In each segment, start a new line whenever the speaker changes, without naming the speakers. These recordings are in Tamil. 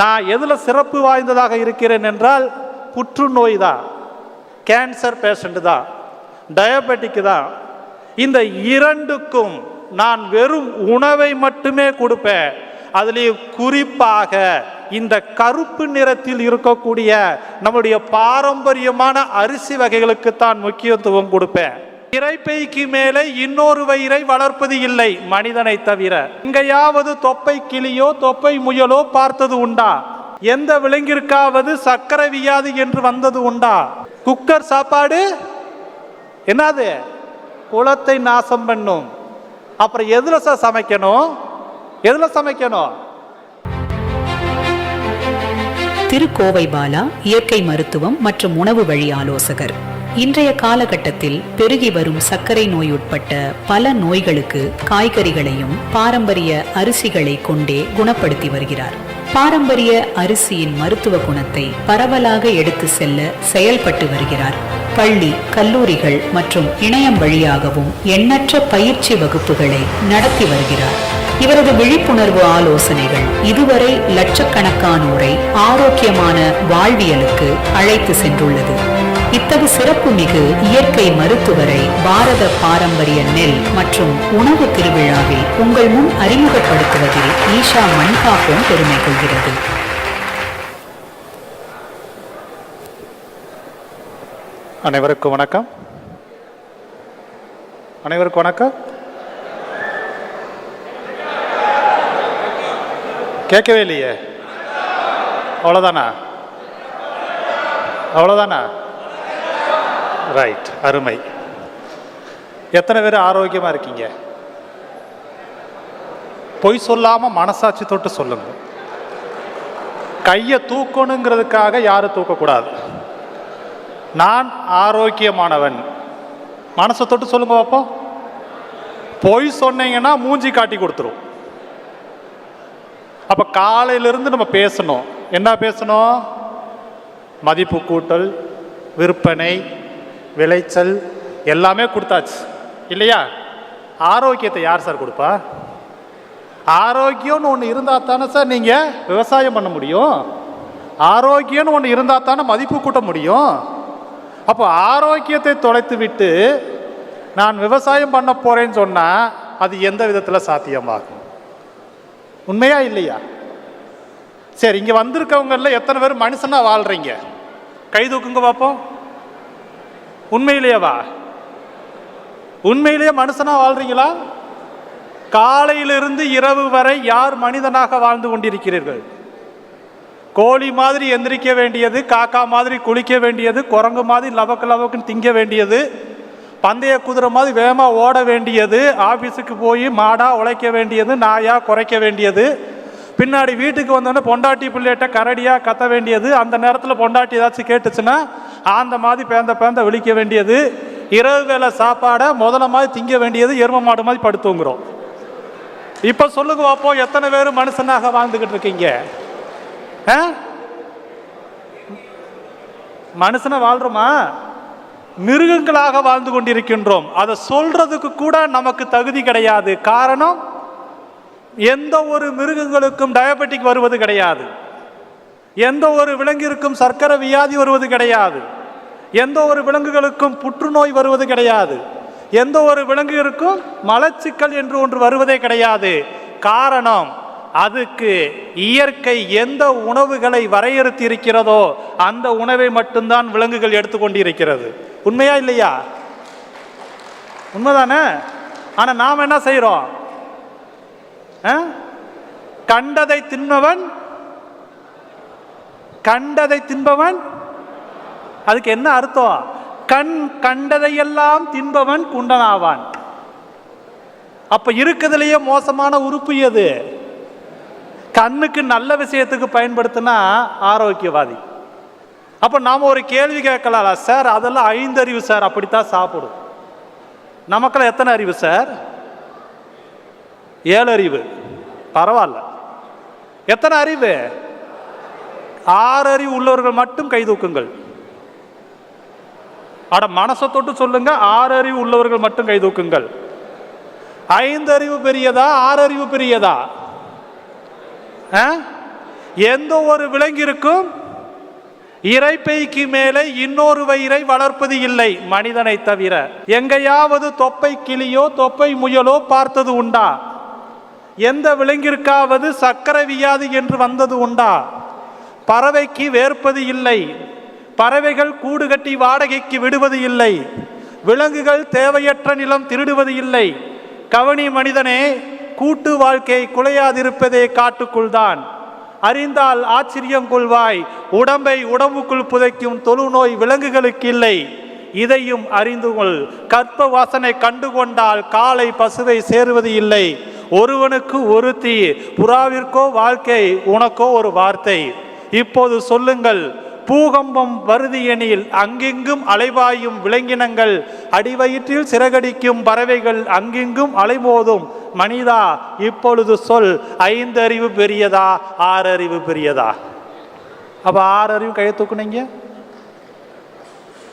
நான் எதில் சிறப்பு வாய்ந்ததாக இருக்கிறேன் என்றால் புற்றுநோய் தான் கேன்சர் பேஷண்ட் தான் டயபெட்டிக்கு தான் இந்த இரண்டுக்கும் நான் வெறும் உணவை மட்டுமே கொடுப்பேன். அதுலேயும் குறிப்பாக இந்த கருப்பு நிறத்தில் இருக்கக்கூடிய நம்முடைய பாரம்பரியமான அரிசி வகைகளுக்கு தான் முக்கியத்துவம் கொடுப்பேன். இறைப்பைக்கு மேலே இன்னொரு வயிறை வளர்ப்பது இல்லை மனிதனை தவிர. எங்கேயாவது தொப்பை கிளியோ தொப்பை முயலோ பார்த்தது உண்டா? எந்த விலங்கிற்காவது சக்கரை வியாதி என்று வந்தது உண்டா? குக்கர் சாப்பாடு? என்னது? குளத்தை நாசம் பண்ணும். அப்புறம் எதுல சார் சமைக்கணும்? எதுல சமைக்கணும்?
திருக்கோவை பாலா இயற்கை மருத்துவம் மற்றும் உணவு வழி ஆலோசகர். இன்றைய காலகட்டத்தில் பெருகி வரும் சர்க்கரை நோய் உட்பட்ட பல நோய்களுக்கு காய்கறிகளையும் பாரம்பரிய அரிசிகளை கொண்டே குணப்படுத்தி வருகிறார். பாரம்பரிய அரிசியின் மருத்துவ குணத்தை பரவலாக எடுத்து செல்ல செயல்பட்டு வருகிறார். பள்ளி கல்லூரிகள் மற்றும் இணையம் வழியாகவும் எண்ணற்ற பயிற்சி வகுப்புகளை நடத்தி வருகிறார். இவரது விழிப்புணர்வு ஆலோசனைகள் இதுவரை லட்சக்கணக்கானோரை ஆரோக்கியமான வாழ்வியலுக்கு அழைத்து சென்றுள்ளது. இத்தகு சிறப்புமிகு இயற்கை மருத்துவரை பாரத பாரம்பரிய நெல் மற்றும் உணவு திருவிழாவில் உங்கள் முன் அறிமுகப்படுத்துவதில் ஈஷா மண்காப்பும் பெருமை கொள்கிறது.
அனைவருக்கும் வணக்கம். அனைவருக்கும் வணக்கம். கேட்கவே இல்லையே. அவ்வளோதானா அவ்வளோதானா ரைட் அருமை. எத்தனை பேர் ஆரோக்கியமாக இருக்கீங்க? பொய் சொல்லாமல் மனசாட்சி தொட்டு சொல்லுங்க. கையை தூக்கணுங்கிறதுக்காக யாரும் தூக்கக்கூடாது. நான் ஆரோக்கியமானவன். மனசை தொட்டு சொல்லுங்க பார்ப்போம் பொய் சொன்னீங்கன்னா மூஞ்சி காட்டி கொடுத்துரும். அப்போ காலையிலிருந்து நம்ம பேசணும். என்ன பேசணும்? மதிப்பு கூட்டல் விற்பனை விளைச்சல் எல்லாமே கொடுத்தாச்சு. இல்லையா? ஆரோக்கியத்தை யார் சார் கொடுப்பா? ஆரோக்கியம்னு ஒன்று இருந்தால் தானே சார் நீங்கள் விவசாயம் பண்ண முடியும். ஆரோக்கியம்னு ஒன்று இருந்தால் தானே மதிப்பு கூட்ட முடியும். அப்போ ஆரோக்கியத்தை தொலைத்து விட்டு நான் விவசாயம் பண்ண போகிறேன்னு சொன்னால் அது எந்த விதத்தில் சாத்தியமாகும்? உண்மையா இல்லையா? சரி இங்கே வந்திருக்கவங்களில் எத்தனை பேர் மனுஷனாக வாழ்கிறீங்க கை தூக்குங்க பார்ப்போம் உண்மையிலேயேவா? உண்மையிலேயே மனுஷனா வாழ்றீங்களா? காலையிலிருந்து இரவு வரை யார் மனிதனாக வாழ்ந்து கொண்டிருக்கிறீர்கள்? கோழி மாதிரி எந்திரிக்க வேண்டியது காக்கா மாதிரி குளிக்க வேண்டியது குரங்கு மாதிரி லவக்கு லவக்குன்னு திங்க வேண்டியது பந்தய குதிரை மாதிரி வேகமாக ஓட வேண்டியது ஆஃபீஸுக்கு போய் மாடாக உழைக்க வேண்டியது நாயா குறைக்க வேண்டியது பின்னாடி வீட்டுக்கு வந்தோடனே பொண்டாட்டி பிள்ளைகிட்ட கரடியாக கத்த வேண்டியது. அந்த நேரத்தில் பொண்டாட்டி ஏதாச்சும் கேட்டுச்சுன்னா அந்த மாதிரி பேந்த பேந்த விழிக்க வேண்டியது. இரவு வேளை சாப்பாடை முதல்ல மாதிரி திங்க வேண்டியது எரும மாடு மாதிரி படுத்துங்கிறோம். இப்போ சொல்லுங்க பார்ப்போம் எத்தனை பேர் மனுஷனாக வாழ்ந்துக்கிட்டு இருக்கீங்க? ஆ? மனுஷனை வாழ்றோமா? மிருகங்களாக வாழ்ந்து கொண்டிருக்கின்றோம். அதை சொல்றதுக்கு கூட நமக்கு தகுதி கிடையாது. காரணம் எந்த ஒரு மிருகங்களுக்கும் டயபெட்டிக் வருவது கிடையாது. எந்த ஒரு விலங்கிற்கும் சர்க்கரை வியாதி வருவது கிடையாது. எந்த ஒரு விலங்குகளுக்கும் புற்றுநோய் வருவது கிடையாது. எந்த ஒரு விலங்கிற்கும் மலச்சிக்கல் என்று ஒன்று வருவதே கிடையாது. காரணம் அதுக்கு இயற்கை எந்த உணவுகளை வரையறுத்தி இருக்கிறதோ அந்த உணவை மட்டும்தான் விலங்குகள் எடுத்துக்கொண்டிருக்கிறது. உண்மையா இல்லையா? உண்மைதானே? ஆனால் நாம் என்ன செய்கிறோம் கண்டதை தின்பவன் கண்டதை தின்பவன் அதுக்கு என்ன அர்த்தம்? கண் கண்டதையெல்லாம் தின்பவன் குண்டனாவான். அப்ப இருக்கிறதுலயே மோசமான உறுப்பு எது? கண்ணுக்கு நல்ல விஷயத்துக்கு பயன்படுத்தினா ஆரோக்கியவாதி. அப்ப நாம ஒரு கேள்வி கேட்கலாம் சார் அதெல்லாம் ஐந்தறிவு சார் அப்படித்தான் சாப்பிடும். நமக்கெல்லாம் எத்தனை அறிவு சார்? ஏழு அறிவு. பரவாயில்ல. எத்தனை அறிவு? ஆறு அறிவு உள்ளவர்கள் மட்டும் கை தூக்குங்கள். அட மனசை தொட்டு சொல்லுங்க. ஆறு அறிவு உள்ளவர்கள் மட்டும் கை தூக்குங்கள். ஐந்து அறிவு பெரியதா? ஆறு அறிவு பெரியதா? ஆ? எந்த ஒரு விலங்கிற்கும் இறைப்பைக்கு மேலே இன்னொரு வயிறை வளர்ப்பது இல்லை. மனிதனை தவிர. எங்கேயாவது தொப்பை கிளியோ தொப்பை முயலோ பார்த்தது உண்டா? எந்த விலங்கிற்காவது சக்கரை வியாதி என்று வந்தது உண்டா? பறவைக்கு வேர்ப்பது இல்லை. பறவைகள் கூடு கட்டி வாடகைக்கு விடுவது இல்லை. விலங்குகள் தேவையற்ற நிலம் திருடுவது இல்லை. கவனி மனிதனே கூட்டு வாழ்க்கை குலையாதிருப்பதே காட்டுக்குள்தான் அறிந்தால் ஆச்சரியம் கொள்வாய். உடம்பை உடம்புக்குள் புதைக்கும் தொழுநோய் விலங்குகளுக்கு இல்லை. இதையும் அறிந்து கொள். கற்ப வாசனை கண்டுகொண்டால் காலை பசுவை சேருவது இல்லை. ஒருவனுக்கு ஒருத்தி புறாவிற்கோ வாழ்க்கை உனக்கோ ஒரு வார்த்தை. இப்போது சொல்லுங்கள் பூகம்பம் வருதியெனில் அங்கெங்கும் அலைவாயும் விலங்கினங்கள் அடிவயிற்றில் சிறகடிக்கும் பறவைகள் அங்கெங்கும் அலைமோதும். மனிதா இப்பொழுது சொல் ஐந்தறிவு பெரியதா ஆறறிவு பெரியதா? அப்போ ஆறு அறிவு கையை தூக்குனீங்க?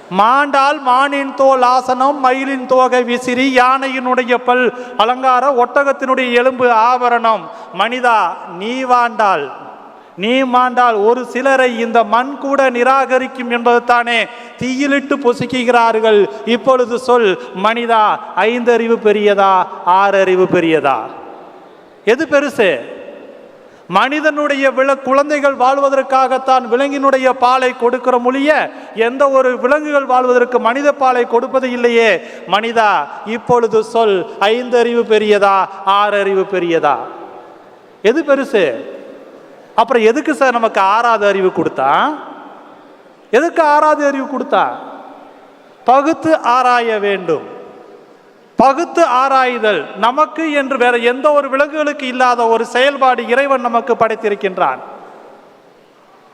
மாண்டால் மானின் தோல் ஆசனம் மயிலின் தோகை விசிறி யானையினுடைய பல் அலங்கார ஒட்டகத்தினுடைய எலும்பு ஆபரணம். மனிதா நீ வாண்டால் நீ மாண்டால் ஒரு சிலரை இந்த மண் கூட நிராகரிக்கும் என்பதுதானே? தீயிலிட்டு பொசுக்குகிறார்கள். இப்பொழுது சொல் மனிதா ஐந்தறிவு பெரியதா ஆறறிவு பெரியதா? எது பெருசு? மனிதனுடைய வில குழந்தைகள் வாழ்வதற்காகத்தான் விலங்கினுடைய பாலை கொடுக்கிற மொழிய எந்த ஒரு விலங்குகள் வாழ்வதற்கு மனித பாலை கொடுப்பது இல்லையே. மனிதா இப்பொழுது சொல். ஐந்தறிவு பெரியதா? ஆறு அறிவு பெரியதா? எது பெருசு? அப்புறம் எதுக்கு சார் நமக்கு ஆறாவது அறிவு கொடுத்தா? எதுக்கு ஆறாவது அறிவு கொடுத்தா? பகுத்து ஆராய வேண்டும். பகுத்து ஆராய்தல் நமக்கு என்று வேற எந்த ஒரு விலங்குகளுக்கு இல்லாத ஒரு செயல்பாடு இறைவன் நமக்கு படைத்திருக்கின்றான்.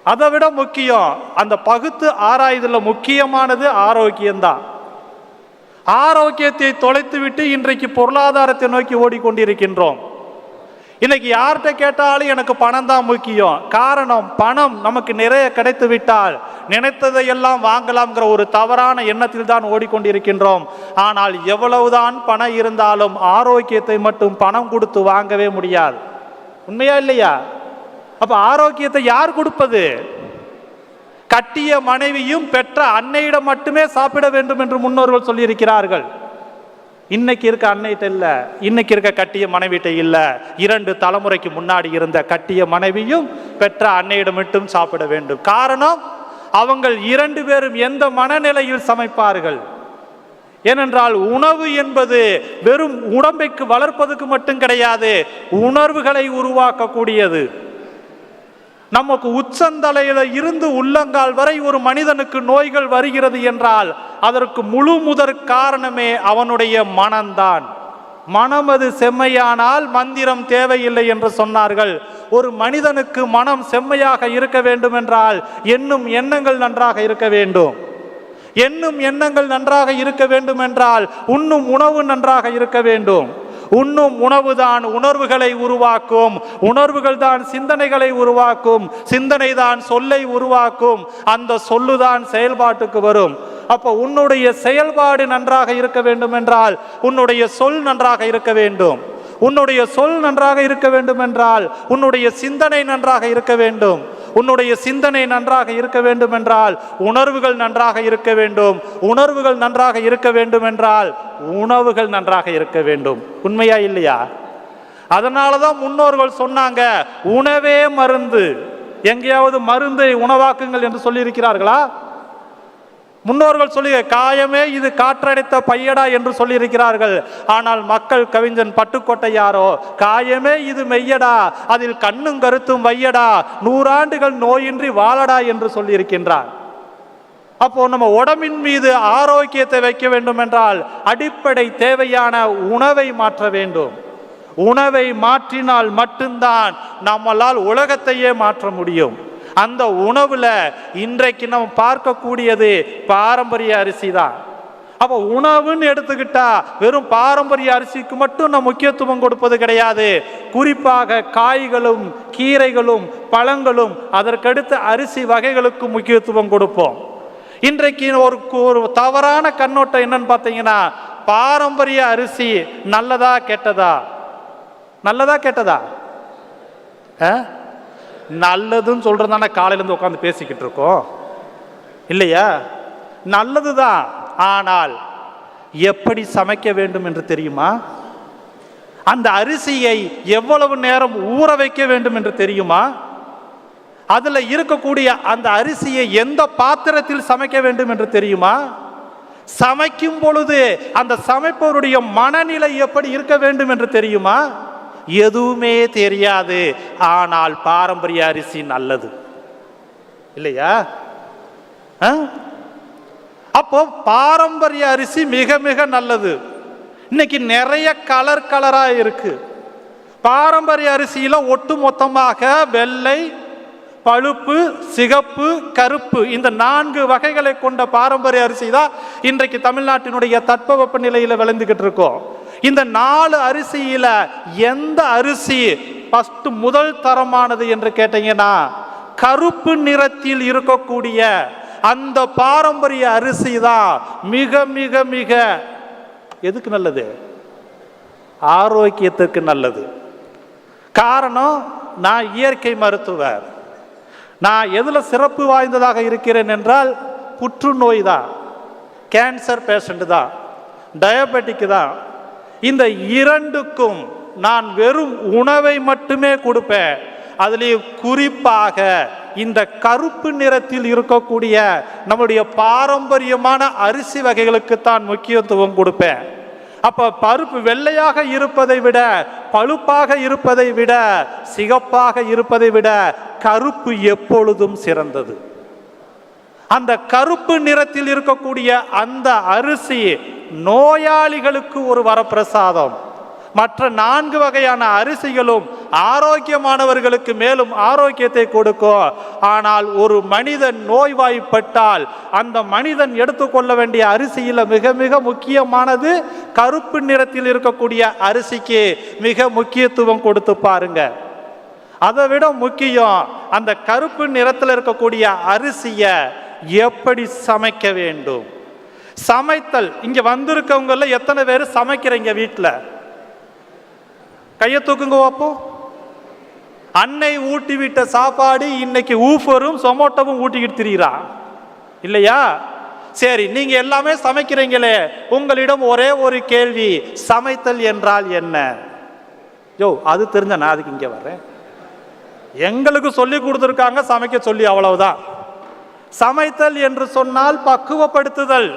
அதை விட முக்கியம் அந்த பகுத்து ஆராய்தல முக்கியமானது ஆரோக்கியம்தான். ஆரோக்கியத்தை தொலைத்துவிட்டு இன்றைக்கு பொருளாதாரத்தை நோக்கி ஓடிக்கொண்டிருக்கின்றோம். இன்னைக்கு யார்கிட்ட கேட்டாலும் எனக்கு பணம் தான் முக்கியம். காரணம் பணம் நமக்கு நிறைய கிடைத்து விட்டால் நினைத்ததை எல்லாம் வாங்கலாம்ங்கிற ஒரு தவறான எண்ணத்தில் தான் ஓடிக்கொண்டிருக்கின்றோம். ஆனால் எவ்வளவுதான் பணம் இருந்தாலும் ஆரோக்கியத்தை மட்டும் பணம் கொடுத்து வாங்கவே முடியாது. உண்மையா இல்லையா? அப்ப ஆரோக்கியத்தை யார் கொடுப்பது? கட்டிய மனைவியும் பெற்ற அன்னையிடம் மட்டுமே சாப்பிட வேண்டும் என்று முன்னோர்கள் சொல்லியிருக்கிறார்கள். இன்னைக்கு இருக்க அன்னைகிட்ட இல்லை இன்னைக்கு இருக்க கட்டிய மனைவிட்ட இல்லை. இரண்டு தலைமுறைக்கு முன்னாடி இருந்த கட்டிய மனைவியும் பெற்ற அன்னையிடம் மட்டும் சாப்பிட வேண்டும். காரணம் அவங்கள் இரண்டு பேரும் எந்த மனநிலையில் சமைப்பார்கள்? ஏனென்றால் உணவு என்பது வெறும் உடம்பைக்கு வளர்ப்பதுக்கு மட்டும் கிடையாது உணர்வுகளை உருவாக்கக்கூடியது. நமக்கு உச்சந்தலையில இருந்து உள்ளங்கால் வரை ஒரு மனிதனுக்கு நோய்கள் வருகிறது என்றால் அதற்கு முழு முதற் காரணமே அவனுடைய மனம்தான். மனமது செம்மையானால் மந்திரம் தேவையில்லை என்று சொன்னார்கள். ஒரு மனிதனுக்கு மனம் செம்மையாக இருக்க வேண்டும் என்றால் எண்ணும் எண்ணங்கள் நன்றாக இருக்க வேண்டும். எண்ணும் எண்ணங்கள் நன்றாக இருக்க வேண்டும் என்றால் உண்ணும் உணவு நன்றாக இருக்க வேண்டும். உண்ணும் உணவுதான் உணர்வுகளை உருவாக்கும். உணர்வுகள் தான் சிந்தனைகளை உருவாக்கும். சிந்தனை தான் சொல்லை உருவாக்கும். அந்த சொல்லுதான் செயல்பாட்டுக்கு வரும். அப்போ உன்னுடைய செயல்பாடு நன்றாக இருக்க வேண்டும் என்றால் உன்னுடைய சொல் நன்றாக இருக்க வேண்டும். உன்னுடைய சொல் நன்றாக இருக்க வேண்டும் என்றால் உன்னுடைய சிந்தனை நன்றாக இருக்க வேண்டும். உன்னுடைய சிந்தனை நன்றாக இருக்க வேண்டும் என்றால் உணர்வுகள் நன்றாக இருக்க வேண்டும். உணர்வுகள் நன்றாக இருக்க வேண்டும் என்றால் உணவுகள் நன்றாக இருக்க வேண்டும். உண்மையா இல்லையா? அதனால தான் முன்னோர்கள் சொன்னாங்க உணவே மருந்து. எங்கேயாவது மருந்தை உணவாக்குங்கள் என்று சொல்லியிருக்கிறார்களா? முன்னோர்கள் சொல்லி காயமே இது காற்றடைத்த பையடா என்று சொல்லியிருக்கிறார்கள். ஆனால் மக்கள் கவிஞன் பட்டுக்கோட்டையாரோ காயமே இது மெய்யடா அதில் கண்ணும் கருத்தும் வையடா நூறாண்டுகள் நோயின்றி வாழடா என்று சொல்லியிருக்கின்றார். அப்போ நம்ம உடம்பின் மீது ஆரோக்கியத்தை வைக்க வேண்டும் என்றால் அடிப்படை தேவையான உணவை மாற்ற வேண்டும். உணவை மாற்றினால் மட்டும்தான் நம்மளால் உலகத்தையே மாற்ற முடியும். அந்த உணவுல இன்றைக்கு நம்ம பார்க்கக்கூடியது பாரம்பரிய அரிசி தான். அப்போ உணவுன்னு எடுத்துக்கிட்டா வெறும் பாரம்பரிய அரிசிக்கு மட்டும் நம்ம முக்கியத்துவம் கொடுப்பது கிடையாது. குறிப்பாக காய்களும் கீரைகளும் பழங்களும் அதற்கடுத்து அரிசி வகைகளுக்கு முக்கியத்துவம் கொடுப்போம். இன்றைக்கு ஒரு ஒரு தவறான கண்ணோட்டம் என்னன்னு பார்த்தீங்கன்னா பாரம்பரிய அரிசி நல்லதா கெட்டதா? நல்லதா கெட்டதா? ஆ? நல்லதுன்னு சொல்கிறது தானே காலையிலேருந்து உட்காந்து பேசிக்கிட்டு இருக்கோம். இல்லையா? நல்லது தான் ஆனால் எப்படி சமைக்க வேண்டும் என்று தெரியுமா? அந்த அரிசியை எவ்வளவு நேரம் ஊற வைக்க வேண்டும் என்று தெரியுமா? அதில் இருக்கக்கூடிய அந்த அரிசியை எந்த பாத்திரத்தில் சமைக்க வேண்டும் என்று தெரியுமா? சமைக்கும் பொழுது அந்த சமைப்பவருடைய மனநிலை எப்படி இருக்க வேண்டும் என்று தெரியுமா? எதுவுமே தெரியாது. ஆனால் பாரம்பரிய அரிசி நல்லது. இல்லையா? ஆ? அப்போ பாரம்பரிய அரிசி மிக மிக நல்லது. இன்னைக்கு நிறைய கலர் கலராக இருக்கு. பாரம்பரிய அரிசியில் ஒட்டு மொத்தமாக வெள்ளை பழுப்பு சிகப்பு கருப்பு இந்த நான்கு வகைகளை கொண்ட பாரம்பரிய அரிசி தான் இன்றைக்கு தமிழ்நாட்டினுடைய தட்பவெப்ப நிலையில் விளைந்துக்கிட்டு இருக்கோம். இந்த நாலு அரிசியில எந்த அரிசி ஃபஸ்ட் முதல் தரமானது என்று கேட்டீங்கன்னா கருப்பு நிறத்தில் இருக்கக்கூடிய அந்த பாரம்பரிய அரிசி தான் மிக மிக மிக எதுக்கு நல்லது? ஆரோக்கியத்துக்கு நல்லது. காரணம் நான் இயற்கை மருத்துவர். நான் எதில் சிறப்பு வாய்ந்ததாக இருக்கிறேன் என்றால் புற்றுநோய் தான் கேன்சர் பேஷண்ட்டு தான் டயபெட்டிக்கு தான். இந்த இரண்டுக்கும் நான் வெறும் உணவை மட்டுமே கொடுப்பேன். அதுலேயும் குறிப்பாக இந்த கருப்பு நிறத்தில் இருக்கக்கூடிய நம்முடைய பாரம்பரியமான அரிசி வகைகளுக்கு தான் முக்கியத்துவம் கொடுப்பேன். அப்போ பருப்பு வெள்ளையாக இருப்பதை விட பழுப்பாக இருப்பதை விட சிகப்பாக இருப்பதை விட கருப்பு எப்பொழுதும் சிறந்தது. அந்த கருப்பு நிறத்தில் இருக்கக்கூடிய அந்த அரிசி நோயாளிகளுக்கு ஒரு வரப்பிரசாதம். மற்ற நான்கு வகையான அரிசிகளும் ஆரோக்கியமானவர்களுக்கு மேலும் ஆரோக்கியத்தை கொடுக்கும் ஆனால் ஒரு மனிதன் நோய்வாய்ப்பட்டால் அந்த மனிதன் எடுத்துக்கொள்ள வேண்டிய அரிசியில் மிக மிக முக்கியமானது கருப்பு நிறத்தில் இருக்கக்கூடிய அரிசிக்கு மிக முக்கியத்துவம் கொடுத்து பாருங்கள் அதை விட முக்கியம் அந்த கருப்பு நிறத்தில் இருக்கக்கூடிய அரிசியை எப்படி சமைக்க வேண்டும்? சமைத்தல் இங்கே வந்திருக்கவங்கள எத்தனை பேர் சமைக்கிறீங்க வீட்டில் கையை தூக்குங்க பார்ப்போம் அன்னை ஊட்டி விட்ட சாப்பாடு இன்னைக்கு ஊஃபரும் சொமோட்டோவும் ஊட்டிக்கிட்டு திரிகிறா இல்லையா? சரி நீங்க எல்லாமே சமைக்கிறீங்களே உங்களிடம் ஒரே ஒரு கேள்வி சமைத்தல் என்றால் என்ன? யோ அது தெரிஞ்ச நான் அதுக்கு இங்கே வர்றேன். எங்களுக்கு சொல்லி கொடுத்துருக்காங்க சமைக்க சொல்லி அவ்வளவுதான். சமைத்தல் என்று சொன்னால் பக்குவப்படுத்துதல்.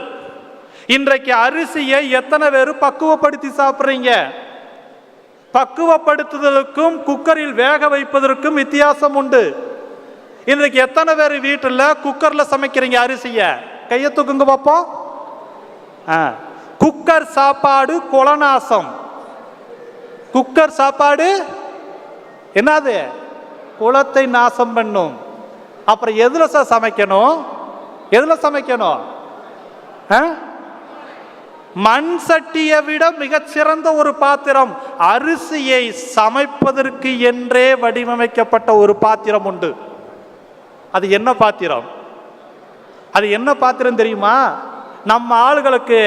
இன்றைக்கு அரிசியை எத்தனை பேர் பக்குவப்படுத்தி சாப்பிட்றீங்க? பக்குவப்படுத்துதலுக்கும் குக்கரில் வேக வைப்பதற்கும் வித்தியாசம் உண்டு. இன்றைக்கு எத்தனை பேர் வீட்டில் குக்கரில் சமைக்கிறீங்க அரிசியை? கையை தூக்குங்க பார்ப்போம் குக்கர் சாப்பாடு குலநாசம். குக்கர் சாப்பாடு என்னது? குளத்தை நாசம் பண்ணும். அப்புறம் எதில் சார் சமைக்கணும்? எதில் சமைக்கணும்? ஆ? மண் சட்டியை விட மிகச்சிறந்த ஒரு பாத்திரம் அரிசியை சமைப்பதற்கு என்றே வடிவமைக்கப்பட்ட ஒரு பாத்திரம் உண்டு. அது என்ன பாத்திரம்? அது என்ன பாத்திரம் தெரியுமா? நம்ம ஆளுகளுக்கு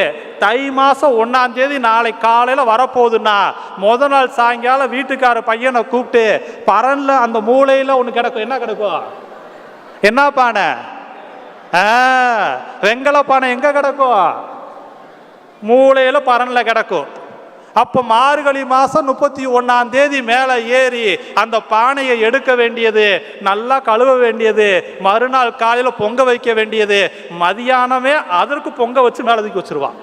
தை மாதம் ஒன்றாம் தேதி நாளை காலையில் வரப்போகுதுன்னா முத நாள் சாயங்காலம் வீட்டுக்கார பையனை கூப்பிட்டு பரனில் அந்த மூலையில் ஒன்று கிடக்கும். என்ன கிடக்கும்? என்ன பானை? வெங்கல பானை எங்கே கிடக்கும்? மூலையில் பரனில் கிடக்கும். அப்போ மார்கழி மாதம் முப்பத்தி ஒன்றாம் தேதி மேலே ஏறி அந்த பானையை எடுக்க வேண்டியது நல்லா கழுவ வேண்டியது மறுநாள் காலையில் பொங்க வைக்க வேண்டியது மதியானமே அதற்கு பொங்க வச்சு மேலே தூக்கி வச்சிருவான்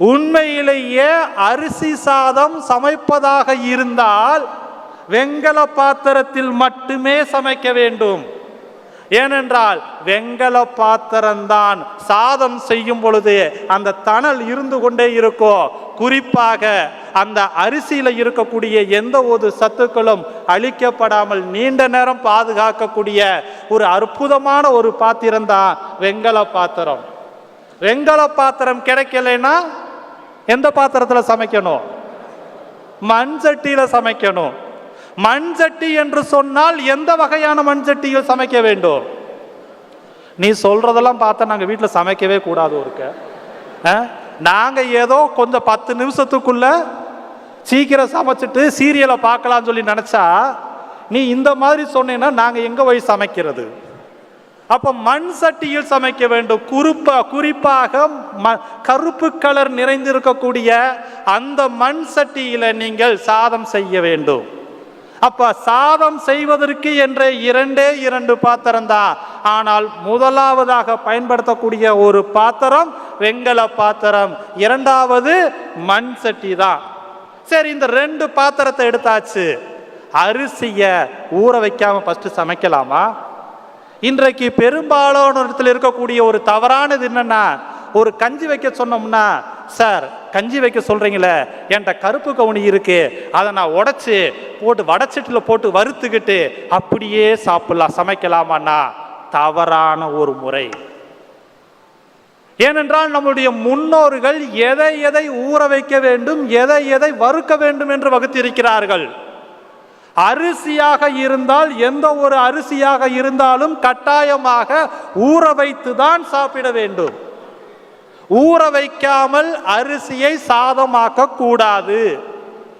உண்மையிலேயே அரிசி சாதம் சமைப்பதாக இருந்தால் வெங்கல பாத்திரத்தில் மட்டுமே சமைக்க வேண்டும். ஏனென்றால் வெங்கல பாத்திரம்தான் சாதம் செய்யும் பொழுது அந்த தணல் இருந்து கொண்டே இருக்கும் குறிப்பாக அந்த அரிசியில் இருக்கக்கூடிய எந்த ஒரு சத்துக்களும் அழிக்கப்படாமல் நீண்ட நேரம் பாதுகாக்கக்கூடிய ஒரு அற்புதமான ஒரு பாத்திரம் தான் வெங்கல பாத்திரம். வெங்கல பாத்திரம் கிடைக்கலைன்னா எந்த பாத்திரத்தில் சமைக்கணும்? மண் சட்டியில் சமைக்கணும். மண் சட்டி என்று சொன்னால் எந்த வகையான மண் சட்டியில் சமைக்க வேண்டும்? நீ சொல்றதெல்லாம் பார்த்தா நாங்கள் வீட்டில் சமைக்கவே கூடாது ஒருக்க நாங்கள் ஏதோ கொஞ்சம் பத்து நிமிஷத்துக்குள்ள சீக்கிரம் சமைச்சிட்டு சீரியலை பார்க்கலாம்னு சொல்லி நினச்சா நீ இந்த மாதிரி சொன்னீங்கன்னா நாங்கள் எங்கே போய் சமைக்கிறது? அப்போ மண் சட்டியில் சமைக்க வேண்டும். குறிப்பா குறிப்பாக ம- கருப்பு கலர் நிறைந்திருக்கக்கூடிய அந்த மண் சட்டியில் நீங்கள் சாதம் செய்ய வேண்டும். அப்ப சாதம் செய்வதற்கு என்ற இரண்டே இரண்டு பாத்திரம் தான். ஆனால் முதலாவதாக பயன்படுத்தக்கூடிய ஒரு பாத்திரம் வெங்கல பாத்திரம். இரண்டாவது மண் சட்டி தான். சரி இந்த ரெண்டு பாத்திரத்தை எடுத்தாச்சு. அரிசியை ஊற வைக்காம ஃபர்ஸ்ட் சமைக்கலாமா? இன்றைக்கு பெரும்பாலான இடத்துல இருக்கக்கூடிய ஒரு தவறானது என்னன்னா ஒரு கஞ்சி வைக்க சொன்னோம்னா சார் கஞ்சி வைக்க சொல்கிறீங்களே என்கிட்ட கருப்பு கவுனி இருக்குது அதை நான் உடச்சி போட்டு வடச்சட்டில் போட்டு வறுத்துக்கிட்டு அப்படியே சாப்பிடலாம் சமைக்கலாமாண்ணா? தவறான ஒரு முறை. ஏனென்றால் நம்முடைய முன்னோர்கள் எதை எதை ஊற வைக்க வேண்டும் எதை எதை வறுக்க வேண்டும் என்று வகுத்திருக்கிறார்கள். அரிசியாக இருந்தால் எந்த ஒரு அரிசியாக இருந்தாலும் கட்டாயமாக ஊற வைத்து தான் சாப்பிட வேண்டும். ஊற வைக்காமல் அரிசியை சாதமாக்க கூடாது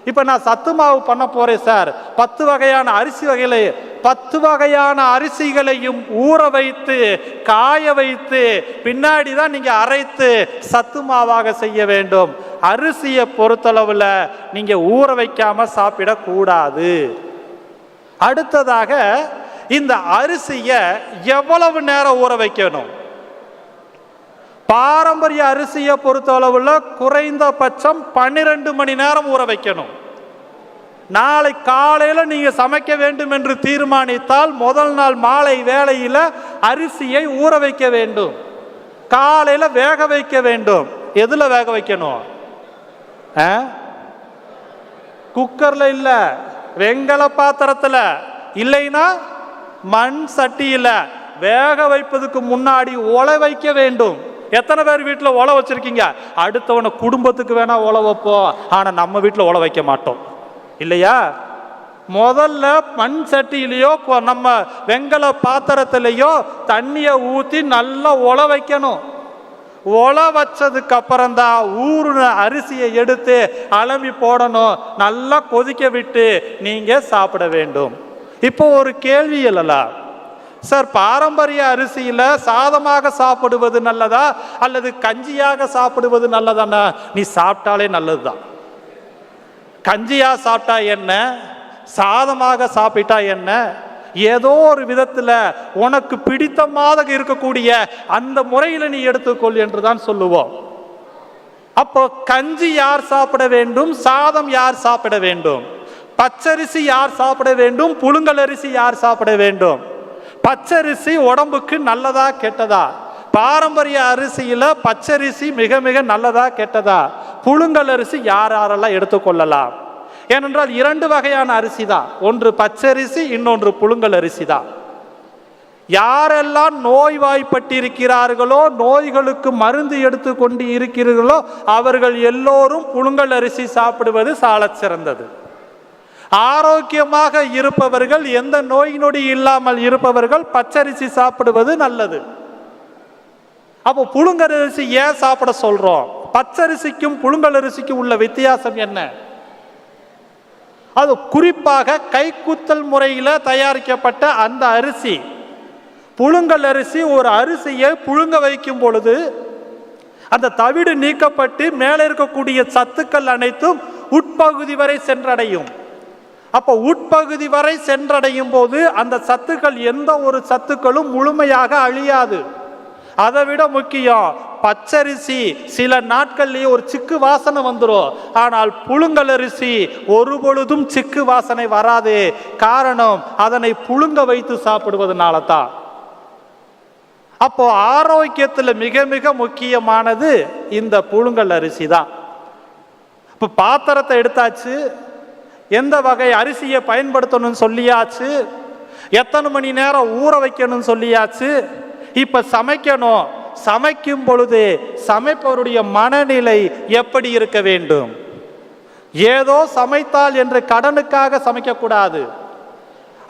இப்ப நான் சத்து மாவு பண்ண போறேன் சார். பத்து வகையான அரிசி வகைகளை பத்து வகையான அரிசிகளையும் ஊற வைத்து காய வைத்து பின்னாடி தான் நீங்கள் அரைத்து சத்து மாவாக செய்ய வேண்டும். அரிசியை பொறுத்தளவில் நீங்கள் ஊற வைக்காம சாப்பிடக்கூடாது. அடுத்ததாக இந்த அரிசியை எவ்வளவு நேரம் ஊற வைக்கணும்? பாரம்பரிய அரிசியை பொறுத்தளவுல குறைந்தபட்சம் பன்னிரெண்டு மணி நேரம் ஊற வைக்கணும். நாளை காலையில் நீங்கள் சமைக்க வேண்டும் என்று தீர்மானித்தால் முதல் நாள் மாலை வேளையில் அரிசியை ஊற வைக்க வேண்டும். காலையில் வேக வைக்க வேண்டும். எதில் வேக வைக்கணும்? ஆ? இல்லை. வெங்கல பாத்திரத்தில். இல்லைன்னா மண் சட்டியில். வேக வைப்பதுக்கு முன்னாடி ஒலை வைக்க வேண்டும். எத்தனை பேர் வீட்டில் ஒலை வச்சுருக்கீங்க? அடுத்தவனை குடும்பத்துக்கு வேணால் ஒலை வைப்போம். ஆனால் நம்ம வீட்டில் ஒலை வைக்க மாட்டோம். இல்லையா? முதல்ல மண் சட்டியிலையோ நம்ம வெங்கல பாத்திரத்திலையோ தண்ணியை ஊற்றி நல்லா ஒலை வைக்கணும். ஒலை வச்சதுக்கு அப்புறம்தான் ஊறுன அரிசியை எடுத்து அலம்பி போடணும். நல்லா கொதிக்க விட்டு நீங்கள் சாப்பிட வேண்டும். இப்போ ஒரு கேள்வி எழலாம் சார் பாரம்பரிய அரிசியில் சாதமாக சாப்பிடுவது நல்லதா? அல்லது கஞ்சியாக சாப்பிடுவது நல்லதானா? நீ சாப்பிட்டாலே நல்லதுதான். கஞ்சியாக சாப்பிட்டா என்ன? சாதமாக சாப்பிட்டா என்ன? ஏதோ ஒரு விதத்தில் உனக்கு பிடித்தமாக இருக்கக்கூடிய அந்த முறையில் நீ எடுத்துக்கொள் என்று தான் சொல்லுவோம். அப்போ கஞ்சி யார் சாப்பிட வேண்டும்? சாதம் யார் சாப்பிட வேண்டும்? பச்சரிசி யார் சாப்பிட வேண்டும்? புழுங்கல் அரிசி யார் சாப்பிட வேண்டும்? பச்சரிசி உடம்புக்கு நல்லதா கெட்டதா? பாரம்பரிய அரிசியில் பச்சரிசி மிக மிக நல்லதா கெட்டதா? புழுங்கல் அரிசி யார் யாரெல்லாம் எடுத்துக்கொள்ளலாம்? ஏனென்றால் இரண்டு வகையான அரிசி தான் ஒன்று பச்சரிசி இன்னொன்று புழுங்கல் அரிசி தான் யாரெல்லாம் நோய்வாய்ப்பட்டிருக்கிறார்களோ நோய்களுக்கு மருந்து எடுத்து கொண்டு இருக்கிறீர்களோ அவர்கள் எல்லோரும் புழுங்கல் அரிசி சாப்பிடுவது சாலச் சிறந்தது. ஆரோக்கியமாக இருப்பவர்கள் எந்த நோய் நொடி இல்லாமல் இருப்பவர்கள் பச்சரிசி சாப்பிடுவது நல்லது. அப்போ புழுங்கரிசி ஏன் சாப்பிட சொல்றோம்? பச்சரிசிக்கும் புழுங்கல் அரிசிக்கும் உள்ள வித்தியாசம் என்ன? அது குறிப்பாக கைக்குத்தல் முறையில் தயாரிக்கப்பட்ட அந்த அரிசி. புழுங்கல் அரிசி ஒரு அரிசியை புழுங்க வைக்கும் பொழுது அந்த தவிடு நீக்கப்பட்டு மேலே இருக்கக்கூடிய சத்துக்கள் அனைத்தும் உட்பகுதி வரை சென்றடையும். அப்போ உட்பகுதி வரை சென்றடையும் போது அந்த சத்துக்கள் எந்த ஒரு சத்துக்களும் முழுமையாக அழியாது. அதை விட முக்கியம் பச்சரிசி சில நாட்கள்லேயே ஒரு சிக்கு வாசனை வந்துடும் ஆனால் புழுங்கல் அரிசி ஒரு பொழுதும் சிக்கு வாசனை வராது. காரணம் அதனை புழுங்க வைத்து சாப்பிடுவதனால தான். அப்போ ஆரோக்கியத்தில் மிக மிக முக்கியமானது இந்த புழுங்கல் அரிசி தான். இப்போ பாத்திரத்தை எடுத்தாச்சு எந்த வகை அரிசியை பயன்படுத்தணும்னு சொல்லியாச்சு? எத்தனை மணி நேரம் ஊற வைக்கணும்னு சொல்லியாச்சு? இப்போ சமைக்கணும். சமைக்கும் பொழுது சமைப்பவருடைய மனநிலை எப்படி இருக்க வேண்டும்? ஏதோ சமைத்தால் என்று கடனுக்காக சமைக்கக்கூடாது.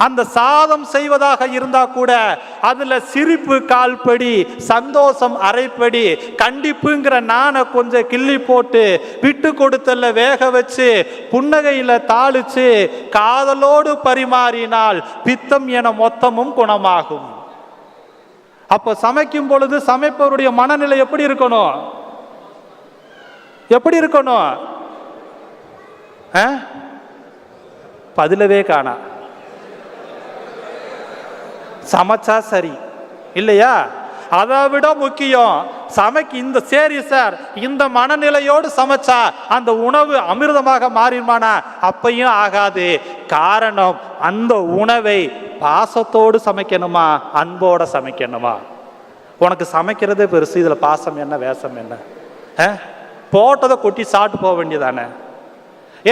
அந்த சாதம் செய்வதாக இருந்தா கூட அதுல சிரிப்பு கால்படி சந்தோஷம் அரைப்படி கண்டிப்புங்கிற நானை கொஞ்சம் கிள்ளி போட்டு விட்டு கொடுத்தல்ல வேக வச்சு புன்னகையில தாளிச்சு காதலோடு பரிமாறினால் பித்தம் என மொத்தமும் குணமாகும். அப்ப சமைக்கும் பொழுது சமைப்பவருடைய மனநிலை எப்படி இருக்கணும்? எப்படி இருக்கணும்? ஆ? பதிலவே காணா. சமைச்சா சரி. இல்லையா? அதை விட முக்கியம் சமைக்கு இந்த சரி சார் இந்த மனநிலையோடு சமைச்சா அந்த உணவு அமிர்தமாக மாறிடுமானா அப்பையும் ஆகாது. காரணம் அந்த உணவை பாசத்தோடு சமைக்கணுமா? அன்போட சமைக்கணுமா? உனக்கு சமைக்கிறதே பெருசு இதில் பாசம் என்ன வேஷம் என்ன? ஆ? போட்டதை கொட்டி சாப்பிட்டு போக வேண்டியதானே?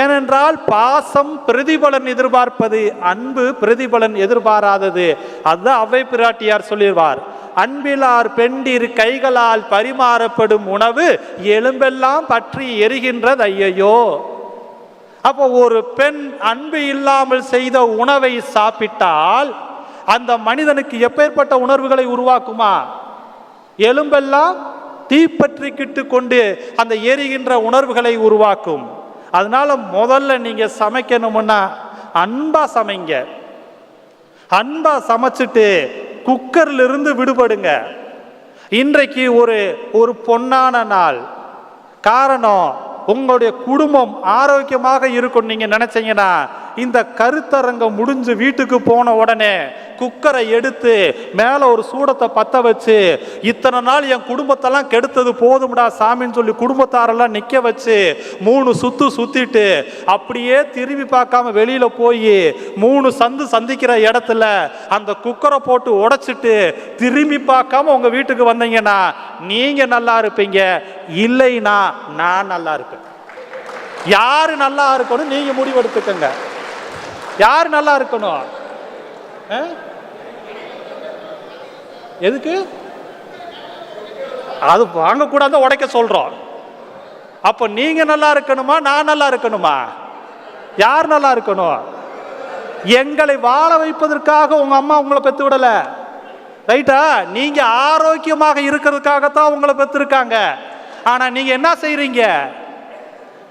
ஏனென்றால் பாசம் பிரதிபலன் எதிர்பார்ப்பது அன்பு பிரதிபலன் எதிர்பாராதது. அதுதான் அவ்வை பிராட்டியார் சொல்லிடுவார் அன்பிலார் பெண்டிர் கைகளால் பரிமாறப்படும் உணவு எலும்பெல்லாம் பற்றி எரிகின்றது ஐயையோ. அப்போ ஒரு பெண் அன்பு இல்லாமல் செய்த உணவை சாப்பிட்டால் அந்த மனிதனுக்கு எப்பேற்பட்ட உணர்வுகளை உருவாக்குமா? எலும்பெல்லாம் தீப்பற்றிக்கிட்டு கொண்டு அந்த எரிகின்ற உணர்வுகளை உருவாக்கும். அதனால முதல்ல நீங்க சமைக்கணும்னா அன்பா சமைங்க. அன்பா சமைச்சிட்டு குக்கர்ல இருந்து விடுபடுங்க. இன்றைக்கு ஒரு ஒரு பொன்னான நாள். காரணம் உங்களுடைய குடும்பம் ஆரோக்கியமாக இருக்கும் நீங்க நினைச்சீங்கன்னா இந்த கருத்தரங்கம் முடிஞ்சு வீட்டுக்கு போன உடனே குக்கரை எடுத்து மேலே ஒரு சூடத்தை பற்ற வச்சு இத்தனை நாள் என் குடும்பத்தெல்லாம் கெடுத்தது போதும்டா சாமின்னு சொல்லி குடும்பத்தாரெல்லாம் நிற்க வச்சு மூணு சுத்து சுத்திட்டு அப்படியே திரும்பி பார்க்காம வெளியில போய் மூணு சந்து சந்திக்கிற இடத்துல அந்த குக்கரை போட்டு உடைச்சிட்டு திரும்பி பார்க்காம உங்க வீட்டுக்கு வந்தீங்கன்னா நீங்க நல்லா இருப்பீங்க. இல்லைன்னா நான் நல்லா இருப்பேன். யாரு நல்லா இருக்கணும் நீங்க முடிவெடுத்துக்கங்க. யார் நல்லா இருக்கணும்? ஆ? எதுக்கு? அது வாங்கக்கூடாத உடைக்க சொல்றோம். அப்போ நீங்க நல்லா இருக்கணுமா நான் நல்லா இருக்கணுமா? யார் நல்லா இருக்கணும்? எங்களை வாழ வைப்பதற்காக உங்க அம்மா உங்களை பெத்து விடல. ரைட்டா? நீங்க ஆரோக்கியமாக இருக்கிறதுக்காகத்தான் உங்களை பெற்றிருக்காங்க ஆனா நீங்க என்ன செய்கிறீங்க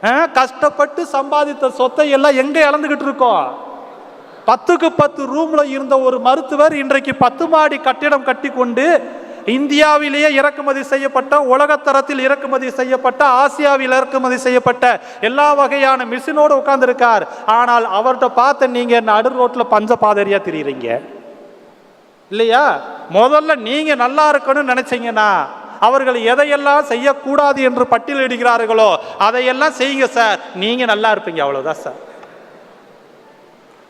ஆ, கஷ்டப்பட்டு சம்பாதித்த சொத்தை எல்லாம் எங்க இழந்துகிட்டு இருக்கோம்? பத்துக்கு பத்து ரூம்ல இருந்த ஒரு மருத்துவர் இன்றைக்கு பத்து மாடி கட்டிடம் கட்டி கொண்டு இந்தியாவிலேயே இறக்குமதி செய்யப்பட்ட உலகத்தரத்தில் இறக்குமதி செய்யப்பட்ட ஆசியாவில் இறக்குமதி செய்யப்பட்ட எல்லா வகையான மிஷினோடு உட்கார்ந்துருக்கார். ஆனால் அவர்கிட்ட பார்த்த நீங்க நடு ரோட்ல பஞ்ச பாதரியா தெரியுறீங்க? இல்லையா? முதல்ல நீங்க நல்லா இருக்கணும்னு நினைச்சீங்கன்னா அவர்கள் எதையெல்லாம் செய்யக்கூடாது என்று பட்டியலிடுகிறார்களோ அதையெல்லாம் செய்யுங்க சார். நீங்க நல்லா இருப்பீங்க அவ்வளவுதான் சார்.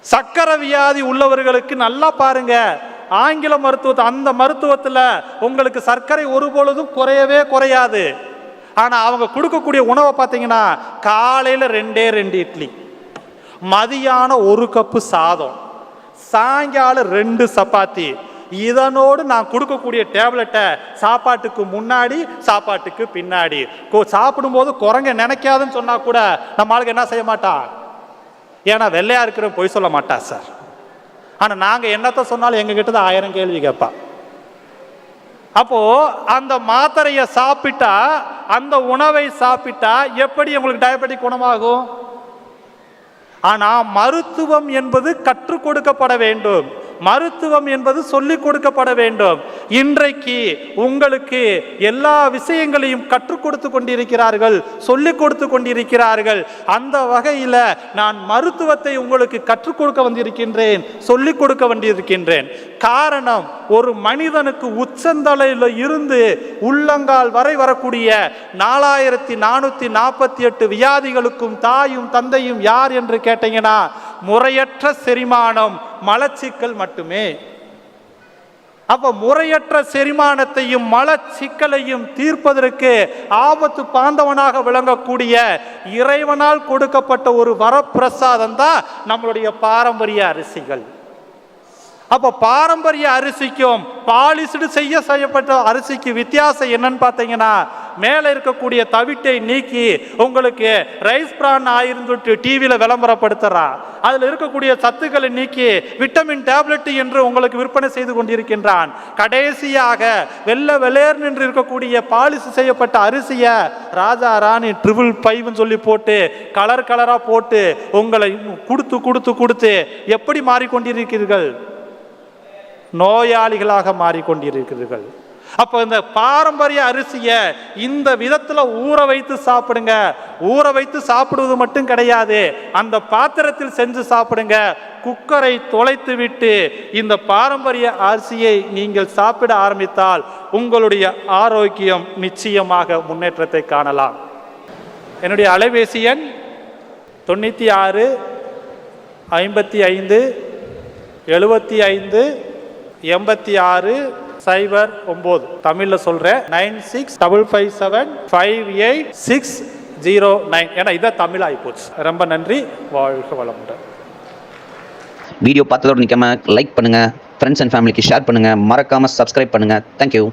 சக்கரை வியாதி உள்ளவர்களுக்கு நல்லா பாருங்க. ஆங்கில மருத்துவத்தை அந்த மருத்துவத்தில் உங்களுக்கு சர்க்கரை ஒரு பொழுதும் குறையவே குறையாது. ஆனால் அவங்க கொடுக்கக்கூடிய உணவை பார்த்தீங்கன்னா காலையில் ரெண்டே ரெண்டு இட்லி மதியானம் ஒரு கப்பு சாதம் சாயங்காலம் ரெண்டு சப்பாத்தி. இதனோடு நான் கொடுக்கக்கூடிய டேப்லெட்டை சாப்பாட்டுக்கு முன்னாடி சாப்பாட்டுக்கு பின்னாடி. கொ- சாப்பிடும்போது குரங்க நினைக்காதுன்னு சொன்னால் கூட நம்ம ஆளுக்கு என்ன செய்ய மாட்டான் ஏன்னா வெள்ளையாக இருக்கிற பொய் சொல்ல மாட்டா சார். ஆனால் நாங்கள் என்னத்த சொன்னாலும் எங்ககிட்ட தான் ஆயிரம் கேள்வி கேட்பா அப்போது அந்த மாத்திரையை சாப்பிட்டா அந்த உணவை சாப்பிட்டா எப்படி உங்களுக்கு டயபெட்டிக் குணமாகும்? ஆனால் மருத்துவம் என்பது கற்றுக் கொடுக்கப்பட வேண்டும். மருத்துவம் என்பது சொல்லிக் கொடுக்கப்பட வேண்டும். இன்றைக்கு உங்களுக்கு எல்லா விஷயங்களையும் கற்றுக் கொடுத்து கொண்டிருக்கிறார்கள் சொல்லிக் கொடுத்து கொண்டிருக்கிறார்கள். அந்த வகையில் நான் மருத்துவத்தை உங்களுக்கு கற்றுக் கொடுக்க வந்திருக்கின்றேன் சொல்லிக் கொடுக்க வந்திருக்கின்றேன். காரணம் ஒரு மனிதனுக்கு உச்சந்தலையில் இருந்து உள்ளங்கால் வரை வரக்கூடிய நாலாயிரத்தி நானூற்றி நாற்பத்தி எட்டு வியாதிகளுக்கும் தாயும் தந்தையும் யார் என்று கேட்டீங்கன்னா முறையற்ற செரிமானம் மலச்சிக்கல் மட்டுமே. அப்போ முறையற்ற செரிமானத்தையும் மலச்சிக்கலையும் தீர்ப்பதற்கு ஆபத்து பாந்தவனாக விளங்கக்கூடிய இறைவனால் கொடுக்கப்பட்ட ஒரு வரப்பிரசாதம் தான் நம்மளுடைய பாரம்பரிய அரிசிகள். அப்போ பாரம்பரிய அரிசிக்கும் பாலிசுடு செய்ய செய்யப்பட்ட அரிசிக்கு வித்தியாசம் என்னன்னு பார்த்தீங்கன்னா மேலே இருக்கக்கூடிய தவிட்டை நீக்கி உங்களுக்கு ரைஸ் பிரான் ஆயிருந்துட்டு டிவியில் விளம்பரப்படுத்துகிறான் அதில் இருக்கக்கூடிய சத்துக்களை நீக்கி விட்டமின் டேப்லெட் என்று உங்களுக்கு விற்பனை செய்து கொண்டிருக்கின்றான். கடைசியாக வெள்ளை வெளேர் நின்று இருக்கக்கூடிய பாலிசு செய்யப்பட்ட அரிசியை ராஜா ராணி ட்ரிபிள் பைவ்னு சொல்லி போட்டு கலர் கலராக போட்டு உங்களை கொடுத்து கொடுத்து கொடுத்து எப்படி மாறிக்கொண்டிருக்கிறீர்கள்? நோயாளிகளாக மாறிக்கொண்டிருக்கிறீர்கள். அப்போ இந்த பாரம்பரிய அரிசியை இந்த விதத்தில் ஊற வைத்து சாப்பிடுங்க. ஊற வைத்து சாப்பிடுவது மட்டும் கிடையாது. அந்த பாத்திரத்தில் செஞ்சு சாப்பிடுங்க. குக்கரை தொலைத்து விட்டு இந்த பாரம்பரிய அரிசியை நீங்கள் சாப்பிட ஆரம்பித்தால் உங்களுடைய ஆரோக்கியம் நிச்சயமாக முன்னேற்றத்தை காணலாம். என்னுடைய அலைபேசி எண் தொண்ணூற்றி ஆறு ஐம்பத்தி ஐந்து எழுபத்தி ஐந்து எண்பத்தி ஆறு சைபர் ஒம்பது. தமிழில் சொல்கிறேன் nine six double five seven five eight six zero nine. ஏன்னா இதான் தமிழ் ஆகிப்போச்சு ரொம்ப நன்றி. வாழ்க வளமுடன்.
வீடியோ பார்த்ததோடு நிற்காம லைக் பண்ணுங்கள் ஃப்ரெண்ட்ஸ் அண்ட் ஃபேமிலிக்கு ஷேர் பண்ணுங்கள் மறக்காமல் சப்ஸ்கிரைப் பண்ணுங்கள் தேங்க்யூ